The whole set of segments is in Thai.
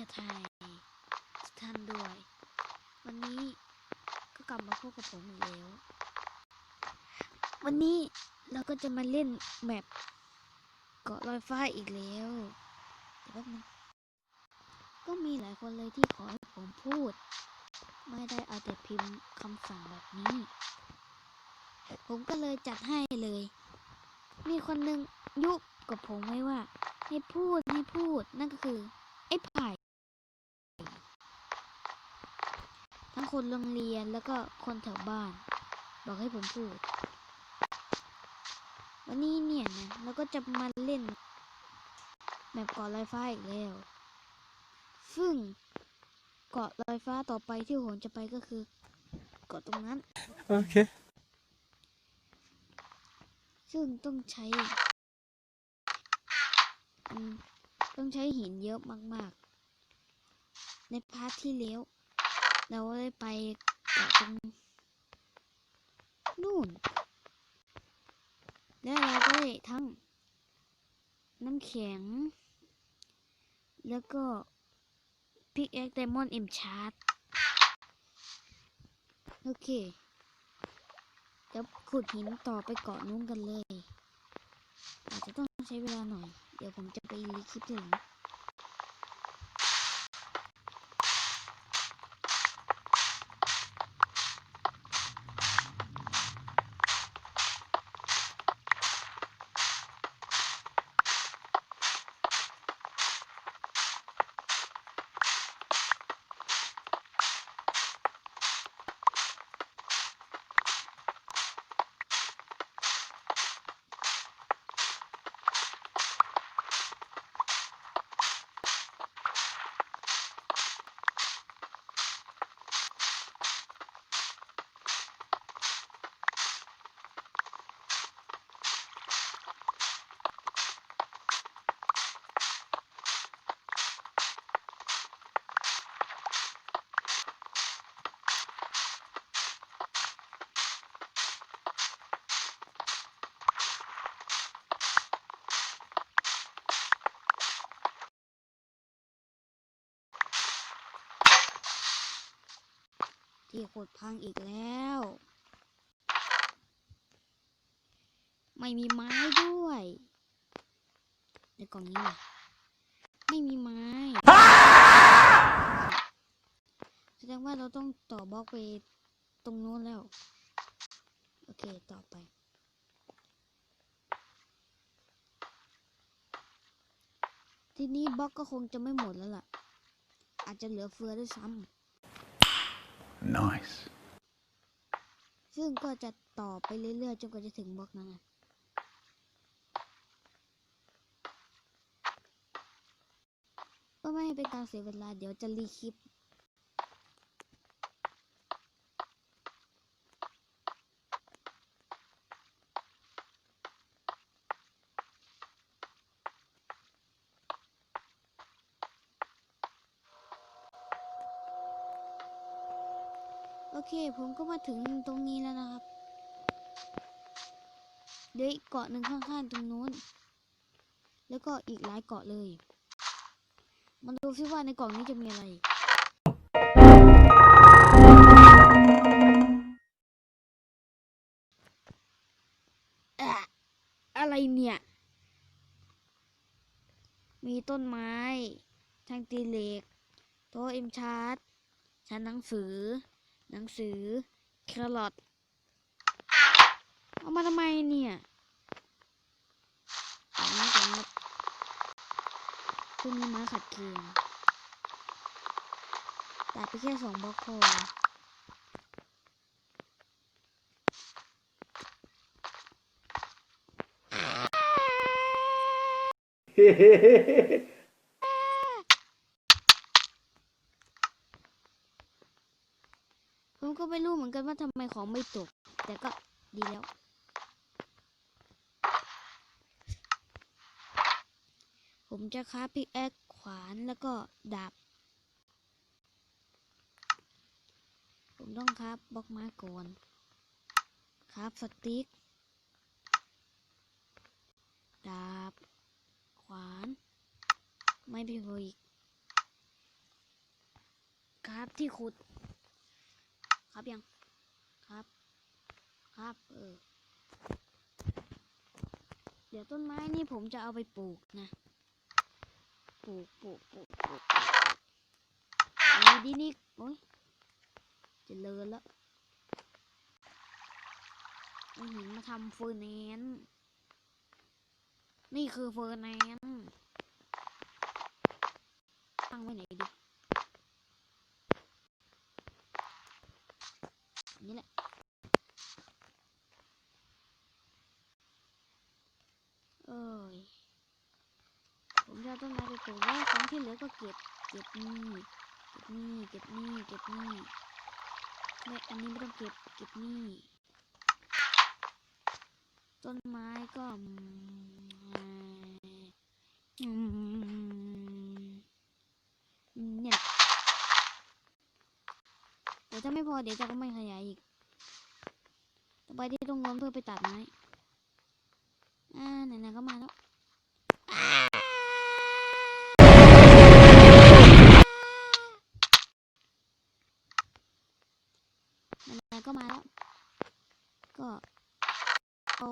ชไทยทุกท่านด้วย วันนี้ก็กลับมาพบกับผมอีกแล้ว วันนี้เราก็จะมาเล่นแมปเกาะลอยฟ้าอีกแล้วเดี๋ยวแป๊บนึงก็มีหลายคนเลยที่ขอให้ผมพูด ไม่ได้เอาแต่พิมพ์คำสั่งแบบนี้ ผมก็เลยจัดให้เลย มีคนหนึ่งยุกับผมไว้ว่าให้พูดให้พูดนั่นก็คือ ไอ้ไผ่ทั้ง คนโรงเรียนแล้วก็คนแถวบ้าน บอกให้ผมพูด วันนี้เนี่ยนะเราก็จะมาเล่นแบบเกาะลอยฟ้าอีกแล้ว ซึ่งเกาะลอยฟ้าต่อไปที่ผมจะไปก็คือเกาะตรงนั้น Okay. ซึ่งต้องใช้อืมต้องใช้หินเยอะมาก ๆ ในพาร์ทที่แล้ว เราได้ไปกาะตรงนู่น แล้วเราก็ได้ทั้งน้ำแข็ง แล้วก็พิกแอคไดมอนด์เอ็มชาร์ดโอเคเดี๋ยวขุดหินต่อไปเกาะนู้นกันเลย อาจจะต้องใช้เวลาหน่อย เดี๋ยวผมจะไปรีคลิปทีหลัง ที่ขุดพังอีกแล้ว ไม่มีไม้ด้วยในกล่องนี้นะไม่มีไม้แสดงว่าเราต้องต่อบล็อกไปตรงโน้นแล้ว โอเค ต่อไปทีนี้บล็อกก็คงจะไม่หมดแล้วล่ะ อาจจะเหลือเฟือด้วยซ้ำ Nice. ซึ่งก็จะต่อไปเรื่อยๆจนกว่าจะถึงบล็อกนั้นนะเพื่อไม่ให้เป็นการเสียเวลาเดี๋ยวจะรีคลิป เคผมก็มาถึงตรงนี้แล้วนะครับ เดี๋ยวอีกเกาะหนึ่งข้างๆตรงนู้น แล้วก็อีกหลายเกาะเลยมาดูซิว่าในกล่องนี้จะมีอะไรอะอะไรเนี่ย มีต้นไม้ ทางตีเหล็ก โต๊ะเอ็มชาร์ตชั้นหนังสือ หนังสือแครอทเอามาทำไมเนี่ยอันนี้ครับคือมีไม้ขัดเกมตัดไปแค่สองบล็อกพอ ผมก็ไม่รู้เหมือนกันว่าทำไมของไม่ตก แต่ก็ดีแล้ว ผมจะค้าพิกแอคขวานแล้วก็ดาบ ผมต้องครับบล็อกไม้ก่อนครับสติ๊กดาบ ขวาน ไม่พออีกครับที่ขุด ครับยัง ครับ ครับ เออ เดี๋ยวต้นไม้นี่ผมจะเอาไปปลูกนะ ปลูก ปลูก ปลูกปลูกมีดีนี่ โอ้ยจะเลินแล้วเอาหินมาทำเฟอร์แนนซ์นี่คือเฟอร์แนนซ์ตั้งไว้ไหนดี นี่แหละ เอ้ย ผมจะเอาต้นไม้ไปปลูก แล้วก็เก็บ เก็บนี่เก็บนี่เก็บนี่เก็บนี่ไม่อันนี้ไม่ต้องเก็บ เก็บนี่ต้นไม้ก็เนี่ยเดี๋ยวถ้าไม่พอเดี๋ยวจะก็ไม่ขยายอีก ต่อไปที่ต้องง้นเพื่อไปตัดไม้ อ่าไหนๆก็มาแล้วไหนๆ ก็มาแล้ว ก็เอา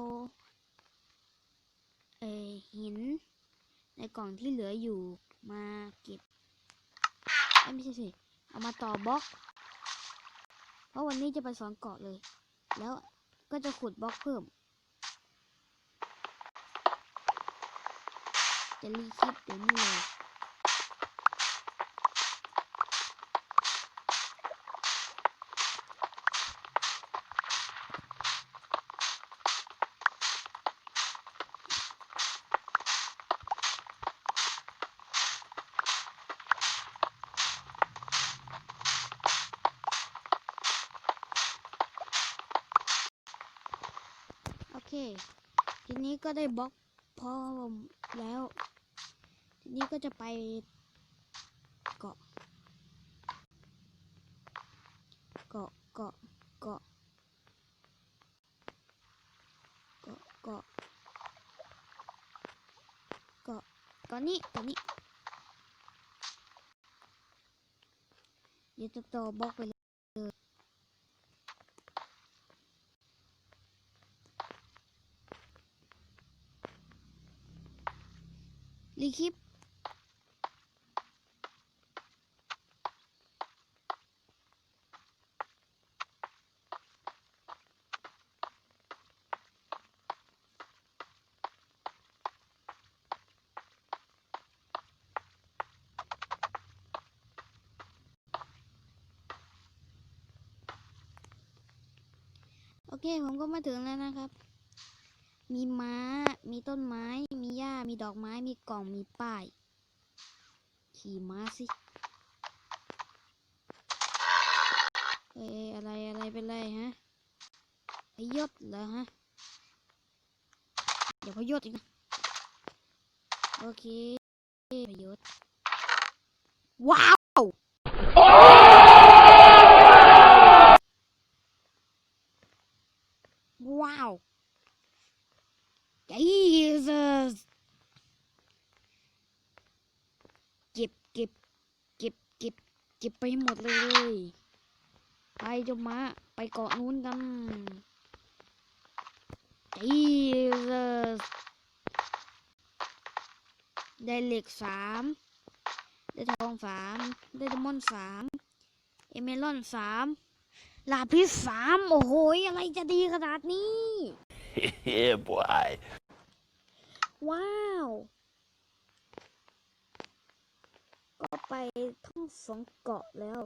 เอหินในกล่องที่เหลืออยู่มาเก็บไม่ใช่สิเอามาต่อบล็อก เพราะวันนี้จะไปสอนเกาะเลย แล้วก็จะขุดบล็อกเพิ่ม จะรีคลิปเดี๋ยวนี้เลย เค ทีนี้ก็ได้บล็อกพอแล้ว ทีนี้ก็จะไปเกาะ เกาะ เกาะ เกาะ เกาะ เกาะ เกาะเกาะนี้เกาะนี้เดี๋ยวจะต่อบล็อกไปีคลิปโอเค ผมก็มาถึงแล้วนะครับ มีม้า มีต้นไม้ มีหญ้า มีดอกไม้ มีกล่อง มีป้าย ขี่ม้าสิ เอ้อะไรอะไรเป็นไรฮะพยศเหรอฮะ เดี๋ยวพยศอีกนะ โอเคพยศว้าว Jesus เก็บเก็บ เก็บ เก็บ เก็บไปหมดเลย ไปเจ้าม้าไปเกาะนู้นกัน Jesus ได้เหล็กสามได้ทองสามได้ไดมอนด์สามเอเมลอนสามลาพิสสามโอ้โหยอะไรจะดีขนาดนี้ yeah, boy. ว้าว ก็ไปทั้งสองเกาะแล้ว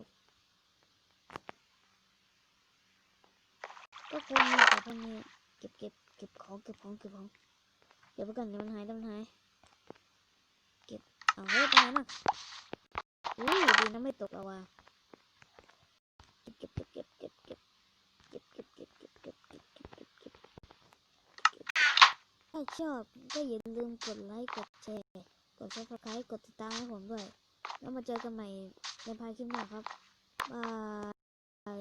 ก็คงมีแต่พวกนี้เก็บเก็บเก็บของเก็บของเก็บของเดี๋ยวไปก่อนเดี๋ยวมันหายเดี๋ยวมันหายเก็บเอาเฮ้ยไปไหนน่ะอุ้ยดีนะไม่ตกแล้วว่ะเก็บเก็บเก็บเก็บเก็บเก็บเก็บเก็บเก็บเก็บเก็บเก็บเก็บเก็บถ้าชอบก็อย่าลืมกดไลค์กดแชร์กด subscribe กดติดตามให้ผมด้วย แล้วมาเจอกันใหม่ในพายคลิปหน้าครับบาย